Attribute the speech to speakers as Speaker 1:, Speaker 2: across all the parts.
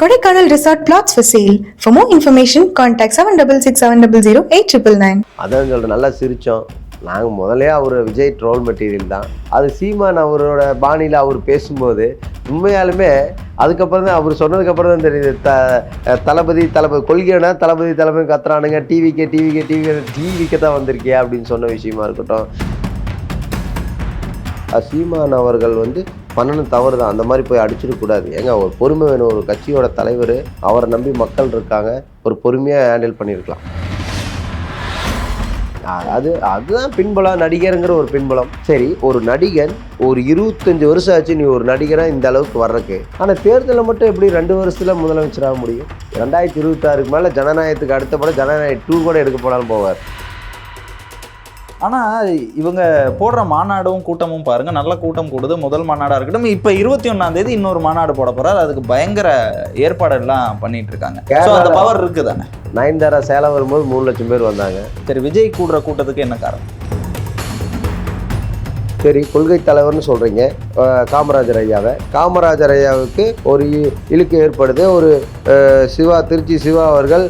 Speaker 1: Kodaikanal resort flats for sale for more information contact seven double six seven double zero eight triple nine
Speaker 2: அதான் சொல்கிறேன் நல்லா சிரித்தோம் நாங்கள் முதலே அவர் Vijay troll material தான். அது சீமான் அவரோட பாணியில் அவர் பேசும்போது உண்மையாலுமே அதுக்கப்புறம் தான் அவர் சொன்னதுக்கப்புறம் தான் தெரியுது. த தளபதி தளபதி கொள்கைனா தளபதி தளபதி கத்துறானுங்க. டிவிக்கு டிவிக்கு டிவி டிவிக்கு தான் வந்திருக்கியா அப்படின்னு சொன்ன விஷயமா இருக்கட்டும். சீமான் அவர்கள் வந்து பண்ணணும் தவறு தான் அந்த மாதிரி போய் அடிச்சிடக்கூடாது ஏங்க ஒரு பொறுமை வேணும். ஒரு கட்சியோட தலைவர் அவரை நம்பி மக்கள் இருக்காங்க. ஒரு பொறுமையாக ஹேண்டில் பண்ணியிருக்கலாம். அது அதுதான் பின்பலம் நடிகருங்கிற ஒரு பின்பலம். சரி ஒரு நடிகன் ஒரு இருபத்தஞ்சு வருஷம் ஆச்சு நீ ஒரு நடிகராக இந்த அளவுக்கு வர்றக்கு ஆனால் தேர்தலில் மட்டும் எப்படி ரெண்டு வருஷத்தில் முதலமைச்சராக முடியும்? ரெண்டாயிரத்தி இருபத்தாறுக்கு மேலே ஜனநாயகத்துக்கு அடுத்த படம் ஜனநாயக டூ கூட எடுக்க போனாலும் போவார்.
Speaker 3: ஆனால் இவங்க போடுற மாநாடும் கூட்டமும் பாருங்க நல்ல கூட்டம் கூடுது. முதல் மாநாடாக இருக்கட்டும். இப்போ இருபத்தி ஒன்றாம் தேதி இன்னொரு மாநாடு போட போறாரு. அதுக்கு பயங்கர ஏற்பாடெல்லாம் பண்ணிட்டு இருக்காங்க. ஸோ அந்த பவர் இருக்குதானே?
Speaker 2: நயன்தாரா சேலம் வரும்போது மூணு லட்சம் பேர் வந்தாங்க.
Speaker 3: சரி விஜய் கூடுற கூட்டத்துக்கு என்ன காரணம்?
Speaker 2: சரி கொள்கை தலைவர்னு சொல்கிறீங்க காமராஜர் ஐயாவை. காமராஜர் ஐயாவுக்கு ஒரு இழுக்கு ஏற்படுது. ஒரு சிவா திருச்சி சிவா அவர்கள்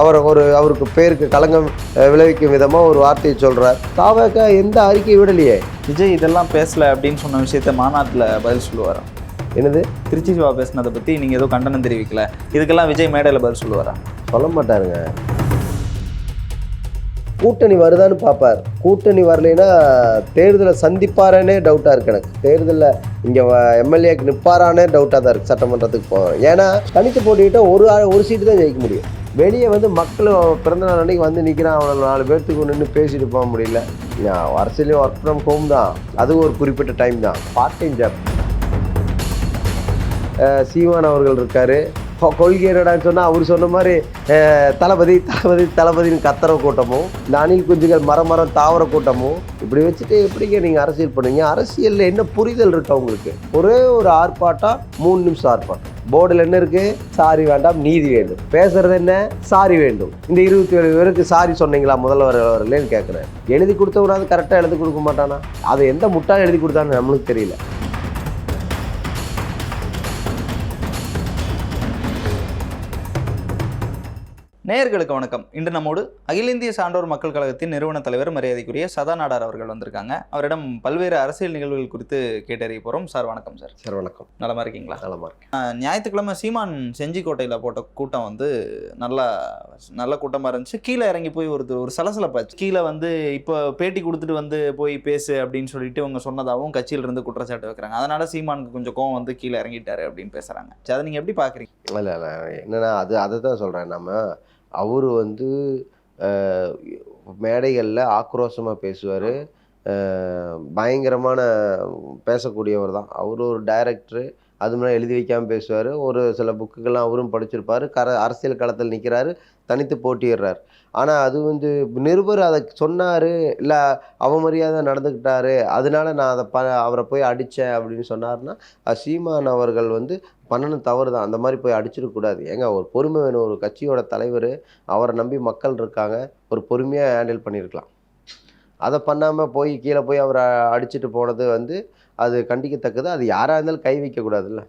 Speaker 2: அவர் ஒரு அவருக்கு பேருக்கு களங்கம் விளைவிக்கும் விதமாக ஒரு வார்த்தையை சொல்கிறார் தாவக எந்த அறிக்கை விடலையே?
Speaker 3: விஜய் இதெல்லாம் பேசல அப்படின்னு சொன்ன விஷயத்த மாநாட்டில் பதில் சொல்லுவாரா?
Speaker 2: என்னது?
Speaker 3: திருச்சி சிவா பேசினதை பற்றி நீங்கள் எதுவும் கண்டனம் தெரிவிக்கல. இதுக்கெல்லாம் விஜய் மேடையில் பதில் சொல்லுவாரா?
Speaker 2: சொல்ல மாட்டாருங்க. கூட்டணி வருதான்னு பார்ப்பார். கூட்டணி வரலைன்னா தேர்தலை சந்திப்பாரானே டவுட்டாக இருக்கு எனக்கு. தேர்தலில் இங்கே எம்எல்ஏக்கு நிற்பாரானே டவுட்டாக தான் இருக்குது சட்டமன்றத்துக்கு போகிறோம் ஏன்னா தனித்து போட்டிக்கிட்ட ஒரு ஆள் ஒரு சீட்டு தான் ஜெயிக்க முடியும். வெளியே வந்து மக்கள் பிறந்த நாள் அன்னைக்கு வந்து நிற்கிறான் அவனை நாலு பேர்த்துக்கு நின்று பேசிட்டு போக முடியல. அரசியலையும் ஒர்க் ஃப்ரம் ஹோம் தான். அதுவும் ஒரு குறிப்பிட்ட டைம் தான். பார்ட் டைம் ஜாப் சீமான் அவர்கள் இருக்கார். கொ- கொள்கை என்னடான்னு சொன்னால் அவர் சொன்ன மாதிரி தளபதி தளபதி தளபதின்னு கத்துற கூட்டமும் இந்த அணில் குஞ்சுகள் மரம் மரம் தாவர கூட்டமும் இப்படி வச்சுட்டு எப்படிங்க நீங்கள் அரசியல் பண்ணுவீங்க? அரசியலில் என்ன புரிதல் இருக்கு அவங்களுக்கு? ஒரே ஒரு ஆர்ப்பாட்டம் மூணு நிமிஷம் ஆர்ப்பாட்டம். போர்டில் என்ன இருக்குது சாரி வேண்டாம் நீதி வேண்டும். பேசுறது என்ன? சாரி வேண்டும். இந்த இருபத்தி ஏழு பேருக்கு சாரி சொன்னீங்களா முதல்வர் வரலன்னு கேட்குறேன் எழுதி கொடுத்தவனாவது கரெக்டாக எழுதி கொடுக்க மாட்டானா? அதை எந்த முட்டாக எழுதி கொடுத்தான்னு நம்மளுக்கு தெரியல.
Speaker 3: நேயர்களுக்கு வணக்கம். இன்று நம்மோடு அகில இந்திய சான்றோர் மக்கள் கழகத்தின் நிறுவன தலைவர் மரியாதைக்குரிய சதா நாடார் அவர்கள் வந்திருக்காங்க. அவரிடம் பல்வேறு அரசியல் நிகழ்வுகள் குறித்து கேட்டறிய போகிறோம் சார் வணக்கம் சார்.
Speaker 2: சார் வணக்கம்.
Speaker 3: நலமா இருக்கீங்களா?
Speaker 2: நலமா இருக்கு
Speaker 3: அஹ், ஞாயிற்றுக்கிழமை சீமான் செஞ்சிக்கோட்டையில் போட்ட கூட்டம் வந்து நல்லா நல்ல கூட்டமாக இருந்துச்சு. கீழே இறங்கி போய் ஒரு ஒரு சலசலப்பாச்சு. கீழே வந்து இப்போ பேட்டி கொடுத்துட்டு வந்து போய் பேசு அப்படின்னு சொல்லிட்டு இவங்க சொன்னதாகவும் கட்சியில இருந்து குற்றச்சாட்டு வைக்கிறாங்க. அதனால சீமானுக்கு கொஞ்சம் கோவம் வந்து கீழே இறங்கிட்டாரு அப்படின்னு பேசுறாங்க. சரி, அதை நீங்க எப்படி பாக்குறீங்க?
Speaker 2: இல்லை இல்லை என்னன்னா அது அதை தான் சொல்கிறேன் நம்ம அவர் வந்து மேடைகளில் ஆக்ரோஷமாக பேசுவார். பயங்கரமான பேசக்கூடியவர் தான். அவர் ஒரு டைரக்டரு. அது மாதிரி எழுதி வைக்காமல் பேசுவார். ஒரு சில புக்குகள்லாம் அவரும் படிச்சிருப்பார். கர அரசியல் களத்தில் நிற்கிறாரு தனித்து போட்டியிடுறார். ஆனால் அது வந்து நிருபர் அதை சொன்னார் இல்லை அவமரியாதை நடந்துக்கிட்டாரு அதனால நான் அதை ப அவரை போய் அடித்தேன் அப்படின்னு சொன்னார்னா சீமான் அவர்கள் வந்து பண்ணணும் தவறு தான். அந்த மாதிரி போய் அடிச்சிடக்கூடாது ஏங்க ஒரு பொறுமை வேணும். ஒரு கட்சியோட தலைவர் அவரை நம்பி மக்கள் இருக்காங்க. ஒரு பொறுமையாக ஹேண்டில் பண்ணியிருக்கலாம் அதை பண்ணாமல் போய் கீழே போய் அவரை அடிச்சிட்டு போனது வந்து அது கண்டிக்கத்தக்கது. அது யாராக இருந்தாலும் கை வைக்கக்கூடாதுல்ல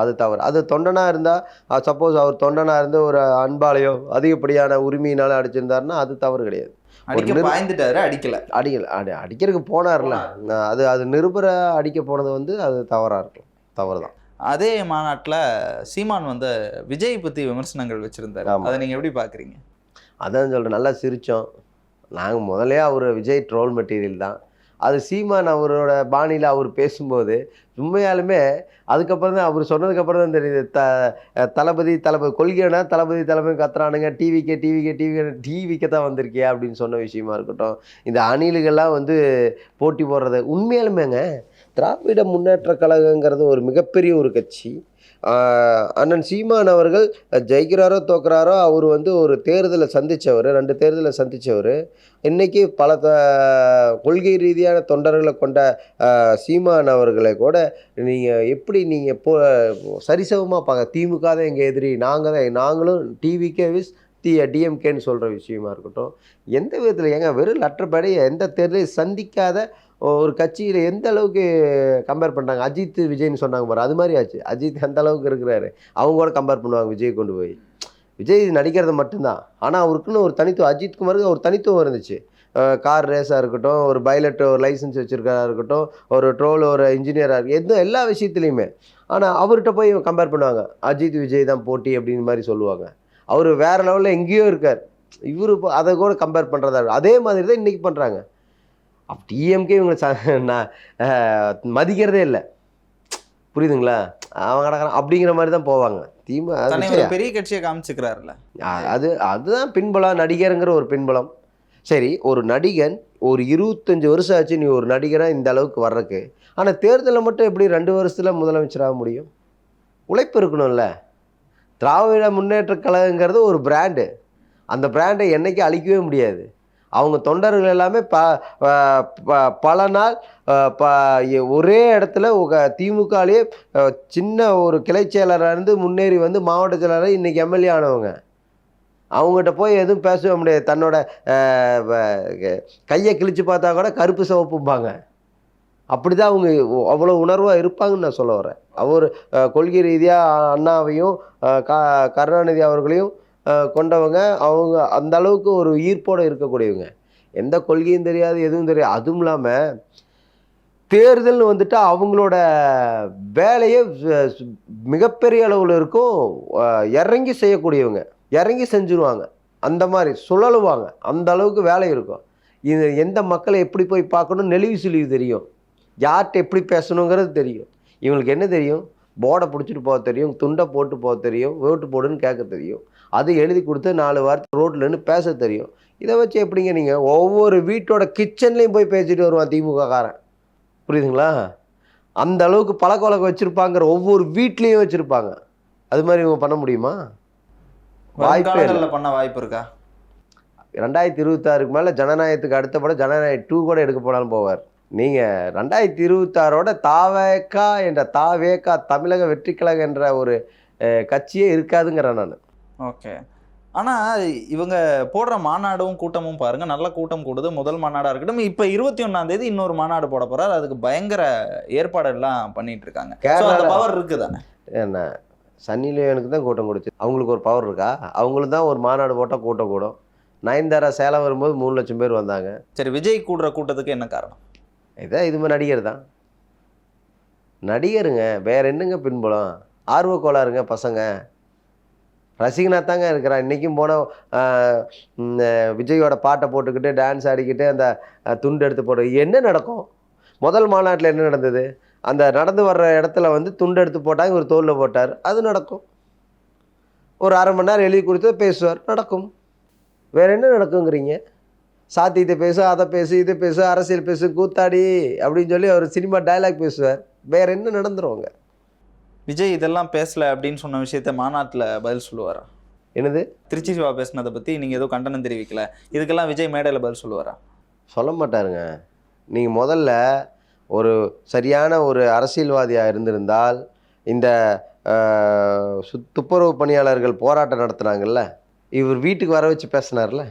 Speaker 2: அது தவறு. அது தொண்டனாக இருந்தால் சப்போஸ் அவர் தொண்டனாக இருந்து ஒரு அன்பாலையோ அதிகப்படியான உரிமையினால அடிச்சிருந்தாருன்னா அது தவறு கிடையாது.
Speaker 3: பாய்ந்துட்டாரு அடிக்கல.
Speaker 2: அடிக்கல. அடி அடிக்கிறதுக்கு போனார்ல அது அது நிருபரை அடிக்க போனது வந்து அது தவறாக இருக்கும். தவறு தான்
Speaker 3: அதே மாநாட்டில் சீமான் வந்து விஜய் பத்தி விமர்சனங்கள் வச்சிருந்தாரு. அதை நீங்க எப்படி பாக்குறீங்க?
Speaker 2: அதான் சொல்கிறேன் நல்லா சிரித்தோம் நாங்கள் முதல்ல அவர் விஜய் ட்ரோல் மெட்டீரியல் தான். அது சீமான் அவரோட பாணியில் அவர் பேசும்போது உண்மையாலுமே அதுக்கப்புறம் தான் அவர் சொன்னதுக்கப்புறம் தான் தெரியுது. த தளபதி தளபதி கொள்கைனா தளபதி தளபதி கத்துறானுங்க. டிவிக்கே டிவிக்கே டிவி டிவிக்கே தான் வந்திருக்கியா அப்படின்னு சொன்ன விஷயமா இருக்கட்டும். இந்த அணிலுகள்லாம் வந்து போட்டி போடுறது உண்மையாலுமேங்க திராவிட முன்னேற்ற கழகங்கிறது ஒரு மிகப்பெரிய ஒரு கட்சி. அண்ணன் சீமான் அவர்கள் ஜெயிக்கிறாரோ தோக்குறாரோ அவர் வந்து ஒரு தேர்தலை சந்தித்தவர் ரெண்டு தேர்தலை சந்தித்தவர் இன்றைக்கி பல த கொள்கை ரீதியான தொண்டர்களை கொண்ட சீமான் அவர்களை கூட நீங்கள் எப்படி நீங்கள் போ சரிசமமாக பார்க்க திமுக தான் எங்கள் எதிரி நாங்கள் தான் நாங்களும் டிவிகே விஸ் டி டிஎம்கேன்னு சொல்கிற விஷயமா இருக்கட்டும் எந்த விதத்தில் ஏங்க வெறும் லட்டப்படி எந்த தேர்தலையும் சந்திக்காத ஒரு கட்சியில் எந்த அளவுக்கு கம்பேர் பண்ணுறாங்க அஜித் விஜய்னு சொன்னாங்க பாரு அது மாதிரி ஆச்சு. அஜித் அந்த அளவுக்கு இருக்கிறாரு. அவங்க கூட கம்பேர் பண்ணுவாங்க விஜய் கொண்டு போய். விஜய் நடிக்கிறது மட்டும்தான். ஆனால் அவருக்குன்னு ஒரு தனித்துவம் அஜித் குமாருக்கு ஒரு தனித்துவம் இருந்துச்சு. கார் ரேஸாக இருக்கட்டும் ஒரு பைலட் ஒரு லைசன்ஸ் வச்சுருக்காரா இருக்கட்டும் ஒரு ட்ரோல் ஒரு இன்ஜினியராக இருக்கு எதுவும் எல்லா விஷயத்துலையுமே. ஆனால் அவர்கிட்ட போய் கம்பேர் பண்ணுவாங்க. அஜித் விஜய் தான் போட்டி அப்படின்னு மாதிரி சொல்லுவாங்க. அவர் வேறு லெவலில் எங்கேயோ இருக்கார். இவர் அதை கூட கம்பேர் பண்ணுறதா அதே மாதிரி தான் இன்றைக்கி பண்ணுறாங்க டிஎம்கே இவங்க ச- நான் மதிக்கிறதே இல்லை. புரியுதுங்களா? அவன் கிடக்கிறான் அப்படிங்கிற மாதிரி தான் போவாங்க. திமுக
Speaker 3: பெரிய கட்சியை காமிச்சுக்கிறாருல்ல.
Speaker 2: அது அதுதான் பின்பலம் நடிகருங்கிற ஒரு பின்பலம். சரி ஒரு நடிகன் ஒரு இருபத்தஞ்சு வருஷம் ஆச்சு நீ ஒரு நடிகராக இந்த அளவுக்கு வர்றதுக்கு. ஆனால் தேர்தலில் மட்டும் எப்படி ரெண்டு வருஷத்தில் முதலமைச்சராக முடியும்? உழைப்பு இருக்கணும்ல. திராவிட முன்னேற்ற கழகங்கிறது ஒரு பிராண்டு அந்த பிராண்டை என்னைக்கு அழிக்கவே முடியாது. அவங்க தொண்டர்கள் எல்லாமே ப ப- பல நாள் ப ஒரே இடத்துல திமுகலேயே சின்ன ஒரு கிளை செயலராக இருந்து முன்னேறி வந்து மாவட்ட செயலராக இன்றைக்கி எம்எல்ஏ ஆனவங்க. அவங்ககிட்ட போய் எதுவும் பேசவே முடியாது. தன்னோட கையை கிழிச்சு பார்த்தா கூட கருப்பு சிவப்பும்பாங்க. அப்படி தான் அவங்க அவ்வளோ உணர்வாக இருப்பாங்கன்னு நான் சொல்ல வரேன். அவர் கொள்கை ரீதியாக அண்ணாவையும் க கருணாநிதி அவர்களையும் கொண்டவங்க அவங்க அந்த அளவுக்கு ஒரு ஈர்ப்போடு இருக்கக்கூடியவங்க. எந்த கொள்கையும் தெரியாது எதுவும் தெரியாது. அதுவும் இல்லாமல் தேர்தல்னு வந்துட்டு அவங்களோட வேலையே மிகப்பெரிய அளவில் இருக்கும். இறங்கி செய்யக்கூடியவங்க. இறங்கி செஞ்சுருவாங்க. அந்த மாதிரி சுழலுவாங்க. அந்த அளவுக்கு வேலை இருக்கும். இது எந்த மக்களை எப்படி போய் பார்க்கணும்? நெளிவு சுழிவு தெரியும். யார்கிட்ட எப்படி பேசணுங்கிறது தெரியும். இவங்களுக்கு என்ன தெரியும்? போர்டை பிடிச்சிட்டு போக தெரியும் துண்டை போட்டு போக தெரியும் ஓட்டு போடுன்னு கேட்க தெரியும். அது எழுதி கொடுத்து நாலு வாரத்தை ரோட்லன்னு பேச தெரியும். இதை வச்சு எப்படிங்க நீங்கள் ஒவ்வொரு வீட்டோட கிச்சன்லேயும் போய் பேசிட்டு வருவான் திமுக காரன். புரியுதுங்களா? அந்த அளவுக்கு பழக்க வழக்கம் வச்சுருப்பாங்கிற ஒவ்வொரு வீட்லேயும் வச்சுருப்பாங்க. அது மாதிரி இவங்க பண்ண முடியுமா? வாய்ப்பே
Speaker 3: பண்ண வாய்ப்பு இருக்கா?
Speaker 2: ரெண்டாயிரத்தி இருபத்தாறுக்கு மேலே ஜனநாயகத்துக்கு அடுத்த படம் ஜனநாயக டூ கூட எடுக்க போனாலும் போவார். நீங்கள் ரெண்டாயிரத்தி இருபத்தாறோட தாவேக்கா என்ற தாவேக்கா தமிழக வெற்றி கழகம் என்ற ஒரு கட்சியே இருக்காதுங்கிறேன் நான்.
Speaker 3: ஓகே. ஆனா இவங்க போடுற மாநாடும் கூட்டமும் பாருங்க நல்ல கூட்டம் கூடுது. முதல் மாநாடா இருக்கட்டும். இப்ப இருபத்தி ஒண்ணாம் தேதி இன்னொரு மாநாடு போட போறாரு. அதுக்கு பயங்கர ஏற்பாடு எல்லாம் பண்ணிட்டு இருக்காங்க. அந்த பவர் இருக்குதானே?
Speaker 2: என்ன? சன்னி லியோனுக்கு தான் கூட்டம் கொடுச்சு அவங்களுக்கு ஒரு பவர் இருக்கா? அவங்களுக்கு தான் ஒரு மாநாடு போட்டால் கூட்டம் கூடும். நயன்தாரா சேலம் வரும்போது மூணு லட்சம் பேர் வந்தாங்க.
Speaker 3: சரி விஜய் கூடுற கூட்டத்துக்கு என்ன காரணம்?
Speaker 2: இதான் இது மாதிரி நடிகர் தான். நடிகருங்க வேற என்னங்க பின்புலம்? ஆர்வ கோளாறுங்க பசங்க. ரசிகனாக தாங்க இருக்கிறான் இன்றைக்கும் போன விஜயோட பாட்டை போட்டுக்கிட்டு டான்ஸ் ஆடிக்கிட்டு அந்த துண்டு எடுத்து போட்டு என்ன நடக்கும்? முதல் மாநாட்டில் என்ன நடந்தது? அந்த நடந்து வர்ற இடத்துல வந்து துண்டு எடுத்து போட்டாங்க ஒரு தோலில் போட்டார். அது நடக்கும். ஒரு அரை மணி நேரம் எழுதி கொடுத்து பேசுவார். நடக்கும். வேறு என்ன நடக்குங்கிறீங்க? சாத்தியத்தை பேசு அதை பேசு இதை பேசு அரசியல் பேசு கூத்தாடி அப்படின்னு சொல்லி அவர் சினிமா டயலாக் பேசுவார். வேறு என்ன நடந்துருவாங்க
Speaker 3: விஜய் இதெல்லாம் பேசல அப்படின்னு சொன்ன விஷயத்த மாநாட்டுல பதில் சொல்லுவாரா?
Speaker 2: என்னது?
Speaker 3: திருச்சி சிவா பேசினதை பத்தி நீங்க ஏதோ கண்டனம் தெரிவிக்கல. இதுக்கெல்லாம் விஜய் மேடையில பதில் சொல்லுவாரா?
Speaker 2: சொல்ல மாட்டாருங்க. நீங்கள் முதல்ல ஒரு சரியான ஒரு அரசியல்வாதியாக இருந்திருந்தால் இந்த துப்புரவு பணியாளர்கள் போராட்டம் நடத்துனாங்கல்ல இவர் வீட்டுக்கு வர வச்சு பேசினார்ல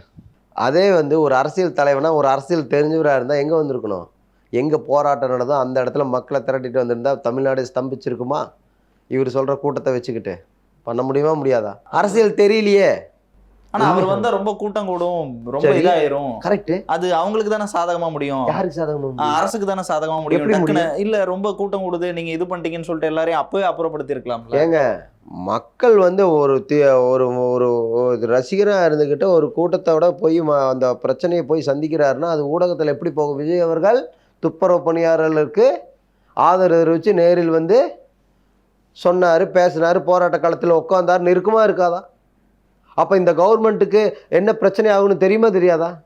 Speaker 2: அதே வந்து ஒரு அரசியல் தலைவனா ஒரு அரசியல் தெரிஞ்சவராக இருந்தால் எங்கே வந்திருக்கணும்? எங்கே போராட்டம் நடந்தோ அந்த இடத்துல மக்களை திரட்டிட்டு வந்திருந்தா தமிழ்நாடு ஸ்தம்பிச்சிருக்குமா? இவர் சொல்கிற கூட்டத்தை வச்சுக்கிட்டு. பண்ண முடியுமா முடியாதா? அரசியல் தெரியலையே.
Speaker 3: ஆனா அவர் வந்தா ரொம்ப கூட்டம் கூடும். ரொம்ப. இதாயிரும்.
Speaker 2: கரெக்டு
Speaker 3: அது அவங்களுக்கு தானே சாதகமா முடியும்.
Speaker 2: யாருக்கு சாதகமாக
Speaker 3: ஆ, அரசுக்கு தானே சாதகமா முடியும். இல்ல ரொம்ப கூட்டம் கூடுது நீங்க இது பண்ணிட்டீங்கன்னு சொல்லிட்டு எல்லாரையும் அப்பவே அப்புறப்படுத்தி இருக்கலாம்ல
Speaker 2: ஏங்க மக்கள் வந்து ஒரு ஒரு ஒரு ரசிகராக இருந்துக்கிட்டு ஒரு கூட்டத்தோட போய் அந்த பிரச்சனையை போய் சந்திக்கிறாருன்னா அது ஊடகத்தில் எப்படி போகும்? விஜய் அவர்கள் துப்புரவு பணியாளர்களுக்கு ஆதரவு தெரிவித்து நேரில் வந்து சொன்னார் பேசினார் போராட்ட காலத்தில் உட்காந்தார் இருக்குமா இருக்காதா? அப்போ இந்த கவர்மெண்ட்டுக்கு என்ன பிரச்சனை ஆகும்னு தெரியுமா தெரியாதா?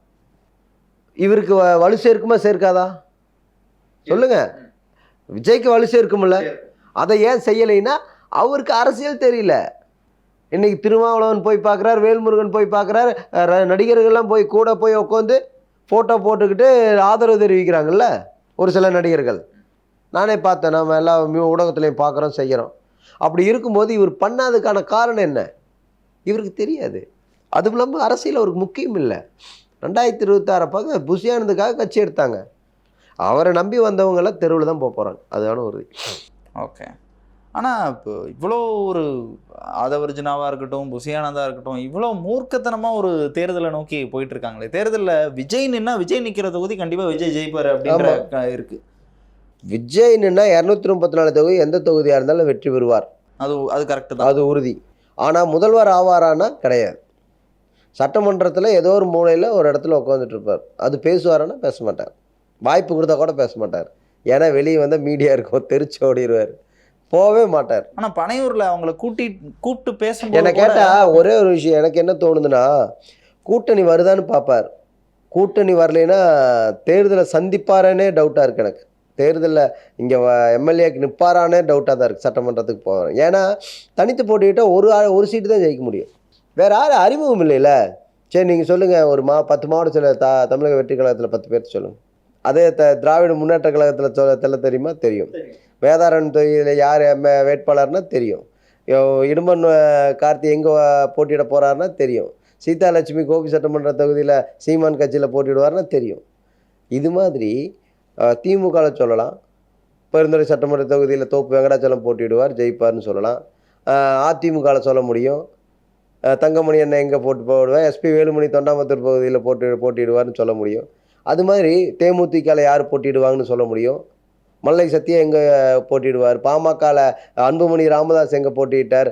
Speaker 2: இவருக்கு வ- வலு சேர்க்குமா சேர்க்காதா? சொல்லுங்க. விஜய்க்கு வலு சேர்க்கும்ல. அதை ஏன் செய்யலைன்னா அவருக்கு அரசியல் தெரியல. இன்னைக்கு திருமாவளவன் போய் பார்க்குறாரு வேல்முருகன் போய் பார்க்குறாரு நடிகர்கள்லாம் போய் கூட போய் உட்காந்து ஃபோட்டோ போட்டுக்கிட்டு ஆதரவு தெரிவிக்கிறாங்கல்ல ஒரு சில நடிகர்கள். நானே பார்த்தேன் நம்ம எல்லா ஊடகத்துலையும் பார்க்குறோம் செய்கிறோம் அப்படி இருக்கும்போது இவர் பண்ணாததுக்கான காரணம் என்ன? இவருக்கு தெரியாது. அதுவும் இல்லாமல் அரசியல் அவருக்கு முக்கியம் இல்லை. ரெண்டாயிரத்தி இருபத்தாறு பார்க்க புஷியானதுக்காக கட்சி எடுத்தாங்க. அவரை நம்பி வந்தவங்கெல்லாம் தெருவில் தான் போக போகிறாங்க அதுதான ஒரு
Speaker 3: ஓகே. ஆனால் இப்போ இவ்வளோ ஒரு ஆதவர்ஜுனாவாக இருக்கட்டும் புசியானந்தா இருக்கட்டும் இவ்வளோ மூர்க்கத்தனமாக ஒரு தேர்தலை நோக்கி போயிட்டு இருக்காங்களே. தேர்தலில் விஜய் நின்னா விஜய் நிற்கிற தொகுதி கண்டிப்பாக விஜய் ஜெயிப்பார் அப்படின்ற க- இருக்கு
Speaker 2: விஜய்னுன்னா இரநூத்தி முப்பத்தி நாலு தொகுதி எந்த தொகுதியாக இருந்தாலும் வெற்றி பெறுவார்.
Speaker 3: அது அது கரெக்டு தான்.
Speaker 2: அது உறுதி. ஆனால் முதல்வர் ஆவாரானா? கிடையாது. சட்டமன்றத்தில் ஏதோ ஒரு மூலையில் ஒரு இடத்துல உட்காந்துட்டு இருப்பார் அது பேசுவாரானா? பேச மாட்டார். வாய்ப்பு கொடுத்தா கூட பேச மாட்டார். ஏன்னா வெளியே வந்தால் மீடியா இருக்கும். தெரிச்சு ஓடிடுவார் போகவே மாட்டார்.
Speaker 3: ஆனால் பனையூரில் அவங்கள கூட்டி கூப்பிட்டு பேசும்போது
Speaker 2: என்னை
Speaker 3: கூட-
Speaker 2: கேட்டால் ஒரே ஒரு விஷயம். எனக்கு என்ன தோணுதுன்னா கூட்டணி வருதான்னு பார்ப்பார். கூட்டணி வரலைன்னா தேர்தலை சந்திப்பாரேனே டவுட்டாக இருக்கு எனக்கு. தேர்தலில் இங்கே எம்எல்ஏக்கு நிற்பாரானே டவுட்டாக தான் இருக்குது சட்டமன்றத்துக்கு போகிறேன் ஏன்னா தனித்து போட்டிக்கிட்டால் ஒரு ஆள் ஒரு சீட்டு தான் ஜெயிக்க முடியும். வேறு யாரும் அறிமுகம் இல்லைல்ல சரி நீங்கள் சொல்லுங்கள் ஒரு மா பத்து மாவட்டத்தில் த தமிழக வெற்றி கழகத்தில் பத்து பேர் சொல்லுங்கள் அதே த திராவிட முன்னேற்ற கழகத்தில் சொல்ல தெல்ல தெரியுமா? தெரியும். வேதாரன் தொகுதியில் யார் எம் வேட்பாளர்னா தெரியும். இடுமன் இடும்பன் கார்த்தி எங்கே போட்டியிட போகிறாருன்னா தெரியும். சீதாலட்சுமி கோபி சட்டமன்ற தொகுதியில் சீமான் கட்சியில் போட்டிடுவார்னா தெரியும். இது மாதிரி திமுகவில் சொல்லலாம். பெருந்துறை சட்டமன்ற தொகுதியில் தோப்பு வெங்கடாச்சலம் போட்டியிடுவார் ஜெயிப்பார்னு சொல்லலாம். அதிமுகவில் சொல்ல முடியும். தங்கமணி அண்ணன் எங்கே போட்டு போடுவேன் எஸ்பி வேலுமணி தொண்டாமத்தூர் பகுதியில் போட்டி போட்டியிடுவார்னு சொல்ல முடியும். அது மாதிரி தேமுதிகவில் யார் போட்டியிடுவாங்கன்னு சொல்ல முடியும். மல்லை சத்யா எங்கே போட்டிடுவார் பாமகவில் அன்புமணி ராமதாஸ் எங்கே போட்டிட்டார்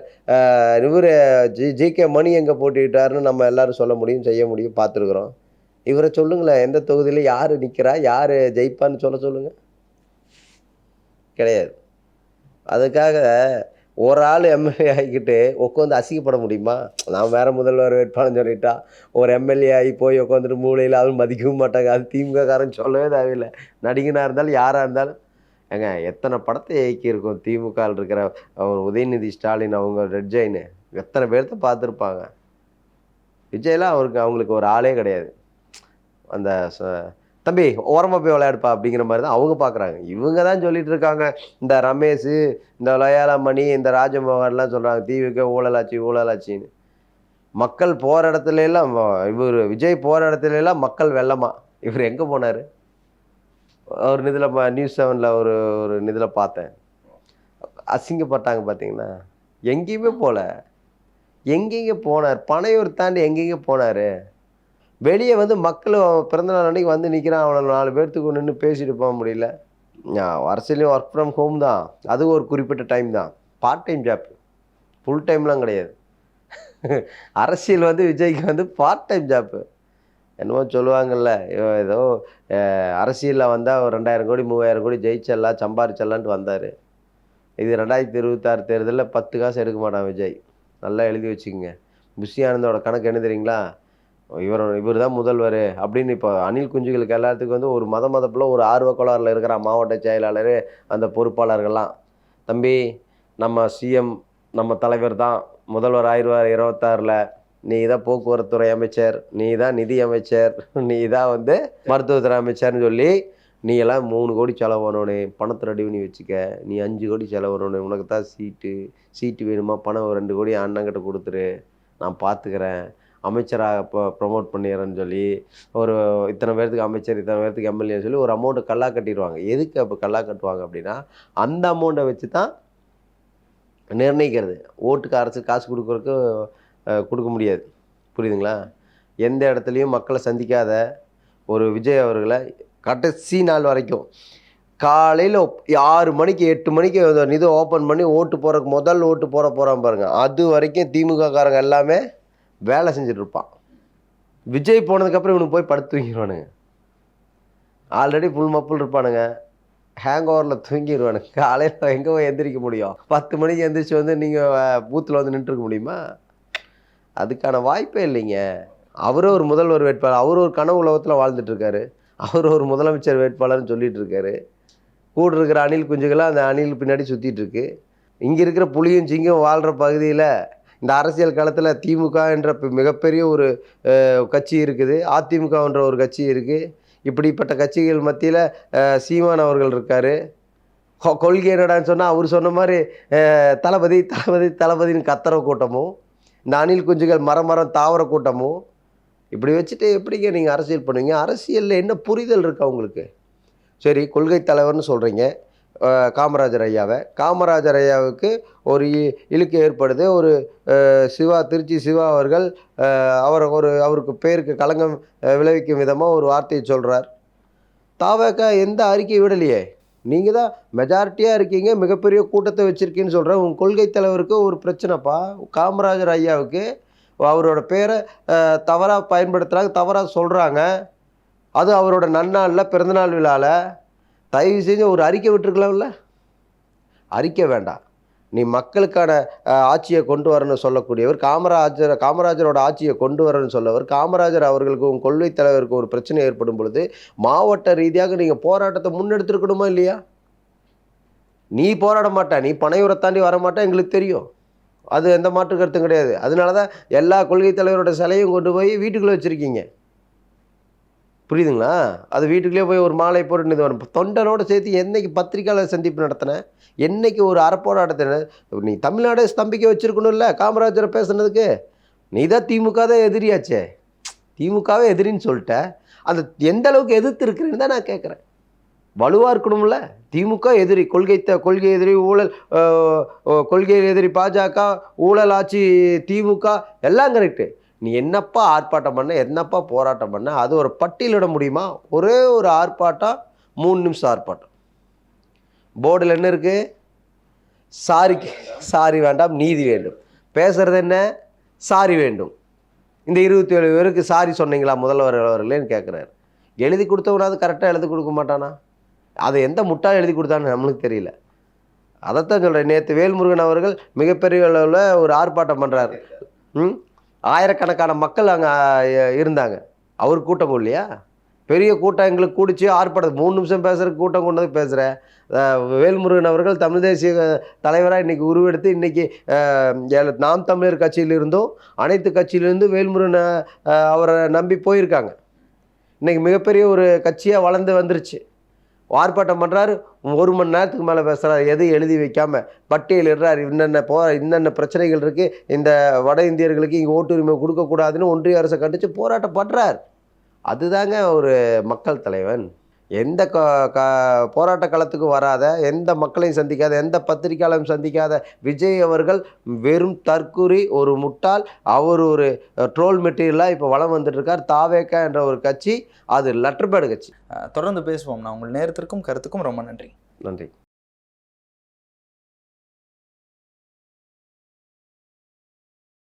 Speaker 2: இவர் ஜி ஜி கே மணி எங்கே போட்டிட்டார்னு நம்ம எல்லாரும் சொல்ல முடியும் செய்ய முடியும் பார்த்துருக்குறோம். இவரை சொல்லுங்களேன் எந்த தொகுதியில் யார் நிற்கிறா யார் ஜெயிப்பான்னு சொல்ல சொல்லுங்கள் கிடையாது. அதுக்காக ஒரு ஆள் எம்எல்ஏ ஆகிக்கிட்டு உட்காந்து அசிங்கப்பட முடியுமா? நான் வேறு முதல்வர் வேட்பாளர் சொல்லிட்டா ஒரு எம்எல்ஏ ஆகி போய் உட்காந்துட்டு மூலையில் அதுவும் மதிக்கவும் மாட்டாங்க. அது திமுககாரன் சொல்லவே தேவையில்லை. நடிகனாக இருந்தாலும் யாராக இருந்தாலும். ஏங்க எத்தனை படத்தை இயக்கியிருக்கோம்? திமுக இருக்கிற அவர் உதயநிதி ஸ்டாலின் அவங்க ரெட் ஜெயின். எத்தனை பேர்த்த பார்த்துருப்பாங்க? விஜய்லாம் அவருக்கு அவங்களுக்கு ஒரு ஆளே கிடையாது. அந்த ச- தம்பி ஓரமாக போய் விளையாடுப்பா அப்படிங்கிற மாதிரி தான் அவங்க பார்க்குறாங்க இவங்க தான் சொல்லிட்டு இருக்காங்க. இந்த ரமேஷ் இந்த லயாலமணி இந்த ராஜமோகன்லாம் சொல்கிறாங்க தீவுக்கு ஊழலாச்சு ஊழலாச்சின்னு. மக்கள் போகிற இடத்துல எல்லாம் இவர் விஜய் போகிற இடத்துல எல்லாம் மக்கள் வெள்ளமா. இவர் எங்கே போனார்? ஒரு இதில் நியூஸ் செவனில் ஒரு ஒரு நிதியில் பார்த்தேன். அசிங்கப்பட்டாங்க பார்த்தீங்கன்னா எங்கேயுமே போகல எங்கெங்கே போனார்? பனையூர் தாண்டி எங்கெங்கே போனார்? வெளியே வந்து மக்கள் பிறந்தநாள் அன்றைக்கி வந்து நிற்கிறான் அவனை நாலு பேர்த்துக்கு நின்று பேசிட்டு போக முடியல. அரசியலையும் ஒர்க் ஃப்ரம் ஹோம் தான். அது ஒரு குறிப்பிட்ட டைம் தான். பார்ட் டைம் ஜாப் ஃபுல் டைம்லாம் கிடையாது. அரசியல் வந்து விஜய்க்கு வந்து பார்ட் டைம் ஜாப்பு என்னமோ சொல்லுவாங்கல்ல ஏதோ அரசியலில் வந்தால் ஒரு ரெண்டாயிரம் கோடி மூவாயிரம் கோடி ஜெயிச்சிடலாம் சம்பாரிச்சிடலான்ட்டு வந்தார். இது ரெண்டாயிரத்தி இருபத்தாறு தேர்தலில் பத்து காசு எடுக்க மாட்டான் விஜய். நல்லா எழுதி வச்சுக்கோங்க. புஷி ஆனந்தோட கணக்கு என்ன தெரியுங்களா? இவர் இவர் தான் முதல்வர் அப்படின்னு இப்போ அணில் குஞ்சுகளுக்கு எல்லாத்துக்கும் வந்து ஒரு மத மதப்பில் ஒரு ஆர்வ கோளாறில் இருக்கிற மாவட்ட செயலாளர் அந்த பொறுப்பாளர்கள்லாம். தம்பி நம்ம சிஎம் நம்ம தலைவர் தான் முதல்வர் ஆயிடுவார் இருபத்தாறில். நீ தான் போக்குவரத்துறை அமைச்சர் நீ தான் நிதி அமைச்சர் நீ தான் வந்து மருத்துவத்துறை அமைச்சர்னு சொல்லி நீ எல்லாம் மூணு கோடி செலவு பண்ணணும் பணத்தை ரெடி பண்ணி வச்சுக்க. நீ அஞ்சு கோடி செலவு பண்ணணும் உனக்கு தான் சீட்டு சீட்டு வேணுமா? பணம் ரெண்டு கோடி அண்ணங்கிட்ட கொடுத்துரு. நான் பார்த்துக்கிறேன் அமைச்சராக இப்போ ப்ரொமோட் பண்ணிடுறேன்னு சொல்லி ஒரு இத்தனை பேர்த்துக்கு அமைச்சர் இத்தனை பேர்த்துக்கு எம்எல்ஏ சொல்லி ஒரு அமௌண்ட்டு கல்லா கட்டிடுவாங்க. எதுக்கு அப்போ கல்லா கட்டுவாங்க அப்படின்னா அந்த அமௌண்ட்டை வச்சு தான் நிர்ணயிக்கிறது. ஓட்டுக்கு அரசு காசு கொடுக்குறதுக்கு கொடுக்க முடியாது. புரியுதுங்களா? எந்த இடத்துலையும் மக்களை சந்திக்காத ஒரு விஜய் அவர்களை கடைசி நாள் வரைக்கும் காலையில் ஆறு மணிக்கு எட்டு மணிக்கு இது ஓப்பன் பண்ணி ஓட்டு போகிறக்கு முதல் ஓட்டு போட போகிறான் பாருங்கள் அது வரைக்கும் திமுக காரங்க எல்லாமே வேலை செஞ்சுட்டு இருப்பான் விஜய் போனதுக்கப்புறம் இவனுக்கு போய் படுத்து தூங்கிடுவானுங்க ஆல்ரெடி ஃபுல் மப்புள் இருப்பானுங்க. ஹேங் ஓவரில் தூங்கிடுவானுங்க காலையில் எங்கே போய் எந்திரிக்க முடியும்? பத்து மணிக்கு எந்திரிச்சு வந்து நீங்கள் பூத்தில் வந்து நின்றுருக்க முடியுமா? அதுக்கான வாய்ப்பே இல்லைங்க. அவரும் ஒரு முதல்வர் வேட்பாளர். அவர் ஒரு கனவு உலகத்தில் வாழ்ந்துட்டுருக்காரு. அவர் ஒரு முதலமைச்சர் வேட்பாளர்னு சொல்லிட்டு இருக்காரு கூட இருக்கிற அணில் குஞ்சுகளாக அந்த அணில் பின்னாடி சுற்றிட்டுருக்கு இங்கே இருக்கிற புளியும் சிங்கம் வாழ்கிற பகுதியில் இந்த அரசியல் களத்தில் திமுக என்ற மிகப்பெரிய ஒரு கட்சி இருக்குது. அதிமுக என்ற ஒரு கட்சி இருக்குது இப்படிப்பட்ட கட்சிகள் மத்தியில் சீமான் அவர்கள் இருக்கார். கொள்கை என்னடான்னு சொன்னால் அவர் சொன்ன மாதிரி தளபதி தளபதி தளபதின்னு கத்துற கூட்டமும் இந்த அணில் குஞ்சுகள் மரம் மரம் தாவர கூட்டமும் இப்படி வச்சுட்டு எப்படிங்க நீங்கள் அரசியல் பண்ணுவீங்க? அரசியலில் என்ன புரிதல் இருக்கா உங்களுக்கு? சரி கொள்கை தலைவர்னு சொல்கிறீங்க காமராஜர் ஐயாவை. காமராஜர் ஐயாவுக்கு ஒரு இ- இழுக்கு ஏற்படுது. ஒரு சிவா திருச்சி சிவா அவர்கள் அவரை ஒரு அவருக்கு பேருக்கு களங்கம் விளைவிக்கும் விதமாக ஒரு வார்த்தையை சொல்கிறார் தாவக எந்த அறிக்கை விடலையே. நீங்கள் தான் மெஜாரிட்டியாக இருக்கீங்க மிகப்பெரிய கூட்டத்தை வச்சுருக்கீங்கன்னு சொல்கிறேன் உங்கள் கொள்கை தலைவருக்கு ஒரு பிரச்சனைப்பா. காமராஜர் ஐயாவுக்கு அவரோட பேரை தவறாக பயன்படுத்துகிறாங்க தவறாக சொல்கிறாங்க அது அவரோட நன்னாளில் பிறந்தநாள் விழாவில் தயவு செஞ்சு ஒரு அறிக்கை விட்டுருக்கலாம்ல? அறிக்கை வேண்டாம். நீ மக்களுக்கான ஆட்சியை கொண்டு வரணும்னு சொல்லக்கூடியவர் காமராஜர் காமராஜரோட ஆட்சியை கொண்டு வரணும்னு சொல்லவர் காமராஜர் அவர்களுக்கு உங்கள் கொள்கை தலைவருக்கு ஒரு பிரச்சனை ஏற்படும் பொழுது மாவட்ட ரீதியாக நீங்கள் போராட்டத்தை முன்னெடுத்துருக்கணுமா இல்லையா? நீ போராட மாட்டா நீ பனையூரை தாண்டி வர மாட்டே எங்களுக்கு தெரியும். அது எந்த மாற்று கருத்தும் கிடையாது. அதனால தான் எல்லா கொள்கை தலைவரோட சிலையும் கொண்டு போய் வீட்டுக்குள்ளே வச்சுருக்கீங்க. புரியுதுங்களா? அது வீட்டுக்குள்ளேயே போய் ஒரு மாலை போட்டு இது வரும். தொண்டனோடு சேர்த்து என்னைக்கு பத்திரிக்கையாளர் சந்திப்பு நடத்தினேன் என்னைக்கு ஒரு அறப்போராட்டத்தின நீ தமிழ்நாடே ஸ்தம்பிக்க வச்சுருக்கணும்ல காமராஜரை பேசுனதுக்கு? நீ தான் திமுக தான் எதிரியாச்சே. திமுகவே எதிரின்னு சொல்லிட்ட. அந்த எந்த அளவுக்கு எதிர்த்து இருக்கிறேன்னு தான் நான் கேட்குறேன் வலுவாக இருக்கணும்ல. திமுக எதிரி கொள்கை த கொள்கை எதிரி ஊழல் கொள்கை எதிரி பாஜக ஊழல் ஆட்சி திமுக எல்லாம் கரெக்டு நீ என்னப்பா ஆர்ப்பாட்டம் பண்ண என்னப்பா போராட்டம் பண்ண அது ஒரு பட்டியலிட முடியுமா? ஒரே ஒரு ஆர்ப்பாட்டம் மூணு நிமிஷம் ஆர்ப்பாட்டம். போர்டில் என்ன இருக்குது சாரிக்கு சாரி வேண்டாம் நீதி வேண்டும். பேசுகிறது என்ன? சாரி வேண்டும். இந்த இருபத்தி ஏழு பேருக்கு சாரி சொன்னீங்களா? முதல்வர் அவர்களேன்னு கேட்குறாரு. எழுதி கொடுத்தவனாவது கரெக்டாக எழுதி கொடுக்க மாட்டானா? அதை எந்த முட்டாள் எழுதி கொடுத்தான்னு நம்மளுக்கு தெரியல. அதைத்தான் சொல்கிறேன் நேற்று வேல்முருகன் அவர்கள் மிகப்பெரிய அளவில் ஒரு ஆர்ப்பாட்டம் பண்ணுறாரு ம்? ஆயிரக்கணக்கான மக்கள் அங்கே இருந்தாங்க. அவர் கூட்டம் இல்லையா பெரிய கூட்டம் எங்களுக்கு கூடிச்சு ஆர்ப்பாட்டம் மூணு நிமிஷம் பேசுகிற கூட்டம் கொண்டு வந்து பேசுகிறேன் வேல்முருகன் அவர்கள் தமிழ் தேசிய தலைவராக இன்றைக்கி உருவெடுத்து இன்றைக்கி நாம் தமிழர் கட்சியிலிருந்தும் அனைத்து கட்சியிலிருந்து வேல்முருகன் அவரை நம்பி போயிருக்காங்க. இன்றைக்கி மிகப்பெரிய ஒரு கட்சியாக வளர்ந்து வந்துருச்சு. ஆர்ப்பாட்டம் பண்ணுறாரு ஒரு மணி நேரத்துக்கு மேலே பேசுகிறார் எதையும் எழுதி வைக்காமல் பட்டியலிடுறார் இன்னென்ன போ இன்னென்ன பிரச்சனைகள் இருக்குது இந்த வட இந்தியர்களுக்கு இங்கே ஓட்டுரிமை கொடுக்கக்கூடாதுன்னு ஒன்றிய அரசை கண்டித்து போராட்டம் பண்ணுறார் அதுதாங்க ஒரு மக்கள் தலைவன். எந்த க க போராட்ட களத்துக்கு வராத எந்த மக்களையும் சந்திக்காத எந்த பத்திரிக்கையாளரும் சந்திக்காத விஜய் அவர்கள் வெறும் தற்குறி ஒரு முட்டாள் அவர் ஒரு ட்ரோல் மெட்டீரியலாக இப்போ வளம் வந்துட்டு இருக்கார் தாவேக்கா என்ற ஒரு கட்சி அது லெட்டர் பேடு கட்சி
Speaker 3: தொடர்ந்து பேசுவோம். நான் உங்கள் நேரத்திற்கும் கருத்துக்கும் ரொம்ப நன்றி.
Speaker 2: நன்றி.